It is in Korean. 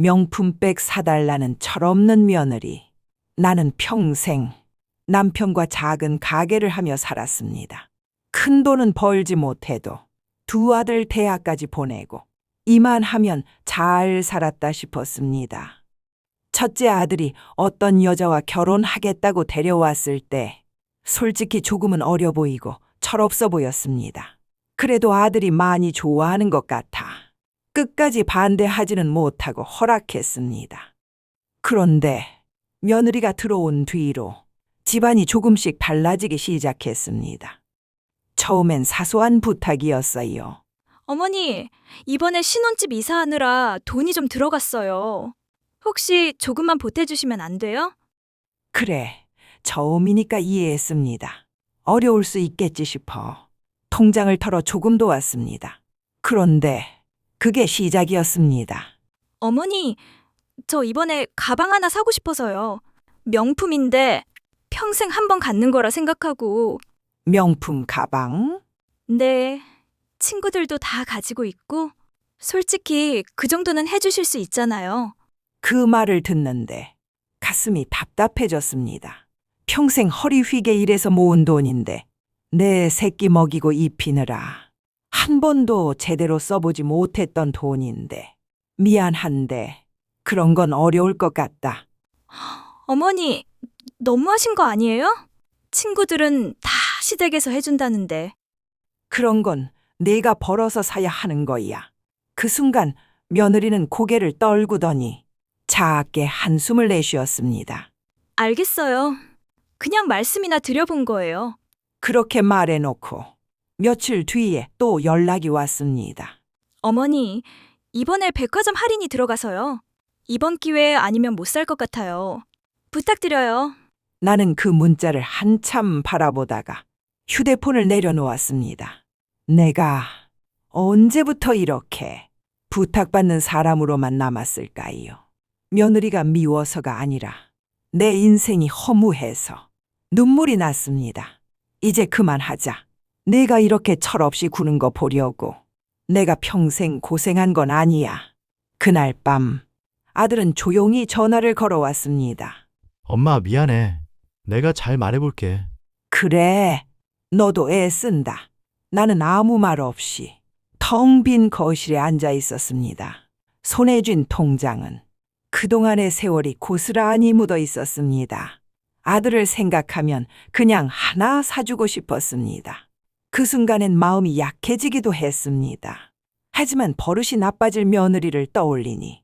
명품백 사달라는 철없는 며느리. 나는 평생 남편과 작은 가게를 하며 살았습니다. 큰 돈은 벌지 못해도 두 아들 대학까지 보내고 이만 하면 잘 살았다 싶었습니다. 첫째 아들이 어떤 여자와 결혼하겠다고 데려왔을 때 솔직히 조금은 어려 보이고 철없어 보였습니다. 그래도 아들이 많이 좋아하는 것 같아 끝까지 반대하지는 못하고 허락했습니다. 그런데 며느리가 들어온 뒤로 집안이 조금씩 달라지기 시작했습니다. 처음엔 사소한 부탁이었어요. 어머니, 이번에 신혼집 이사하느라 돈이 좀 들어갔어요. 혹시 조금만 보태주시면 안 돼요? 그래, 처음이니까 이해했습니다. 어려울 수 있겠지 싶어. 통장을 털어 조금 도왔습니다. 그런데 그게 시작이었습니다. 어머니, 저 이번에 가방 하나 사고 싶어서요. 명품인데 평생 한 번 갖는 거라 생각하고. 명품 가방? 네, 친구들도 다 가지고 있고. 솔직히 그 정도는 해주실 수 있잖아요. 그 말을 듣는데 가슴이 답답해졌습니다. 평생 허리 휘게 일해서 모은 돈인데 내 새끼 먹이고 입히느라 한 번도 제대로 써보지 못했던 돈인데 미안한데 그런 건 어려울 것 같다. 어머니, 너무하신 거 아니에요? 친구들은 다 시댁에서 해준다는데. 그런 건 내가 벌어서 사야 하는 거야. 그 순간 며느리는 고개를 떨구더니 작게 한숨을 내쉬었습니다. 알겠어요. 그냥 말씀이나 드려본 거예요. 그렇게 말해놓고 며칠 뒤에 또 연락이 왔습니다. 어머니, 이번에 백화점 할인이 들어가서요. 이번 기회에 아니면 못 살 것 같아요. 부탁드려요. 나는 그 문자를 한참 바라보다가 휴대폰을 내려놓았습니다. 내가 언제부터 이렇게 부탁받는 사람으로만 남았을까요? 며느리가 미워서가 아니라 내 인생이 허무해서 눈물이 났습니다. 이제 그만하자. 내가 이렇게 철없이 구는 거 보려고. 내가 평생 고생한 건 아니야. 그날 밤 아들은 조용히 전화를 걸어왔습니다. 엄마 미안해. 내가 잘 말해볼게. 그래, 너도 애 쓴다. 나는 아무 말 없이 텅 빈 거실에 앉아 있었습니다. 손에 쥔 통장은 그동안의 세월이 고스란히 묻어 있었습니다. 아들을 생각하면 그냥 하나 사주고 싶었습니다. 그 순간엔 마음이 약해지기도 했습니다. 하지만 버릇이 나빠질 며느리를 떠올리니